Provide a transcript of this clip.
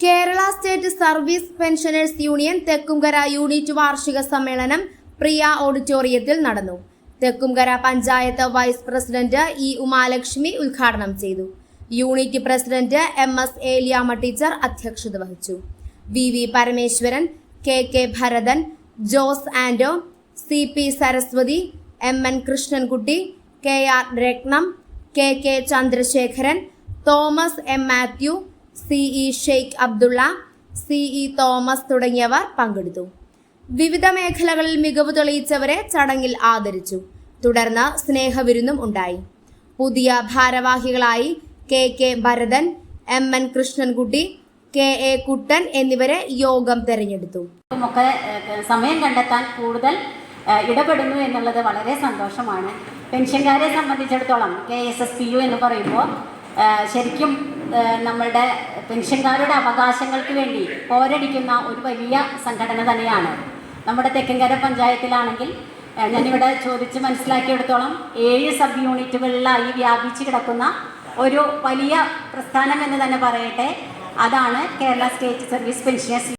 Kerala state service pensioners union Thekkumkara unit വാർഷിക സമ്മേളനം പ്രിയ ഓഡിറ്റോറിയത്തിൽ നടന്നു. Thekkumkara panchayat vice president E Umalakshmi ഉദ്ഘാടനം ചെയ്തു. Unit president M S Eliyamma teacher അധ്യക്ഷത വഹിച്ചു. V V Parameswaran K K Bharathan Jose Ando C P Saraswathi M N Krishnankutty K R Rathnam K K Chandrasekharan Thomas M Mathew C E Sheikh Abdulla C E Thomas തുടങ്ങിയവർ പങ്കെടുത്തു. വിവിധ മേഖലകളിൽ മികവ് തെളിയിച്ചവരെ ചടങ്ങിൽ ആദരിച്ചു. തുടർന്ന് സ്നേഹവിരുന്നും ഉണ്ടായി. പുതിയ ഭാരവാഹികളായി K K Bharathan M N Krishnankutty K A Kuttan എന്നിവരെ യോഗം തെരഞ്ഞെടുത്തു. സമയം കണ്ടെത്താൻ കൂടുതൽ ഇടപെടുന്നു എന്നുള്ളത് വളരെ സന്തോഷമാണ്. പെൻഷൻകാരെ സംബന്ധിച്ചിടത്തോളം K S S P U എന്ന് പറയുമ്പോൾ ശരിക്കും നമ്മളുടെ പെൻഷൻകാരുടെ അവകാശങ്ങൾക്ക് വേണ്ടി പോരടിക്കുന്ന ഒരു വലിയ സംഘടന തന്നെയാണ്. നമ്മുടെ തെക്കൻകര പഞ്ചായത്തിലാണെങ്കിൽ ഞാനിവിടെ ചോദിച്ച് മനസ്സിലാക്കിയെടുത്തോളം ഏഴ് സബ് യൂണിറ്റുകളിലായി വ്യാപിച്ചു കിടക്കുന്ന ഒരു വലിയ പ്രസ്ഥാനം എന്ന് തന്നെ പറയട്ടെ. അതാണ് കേരള സ്റ്റേറ്റ് സർവീസ് പെൻഷനേഴ്സ്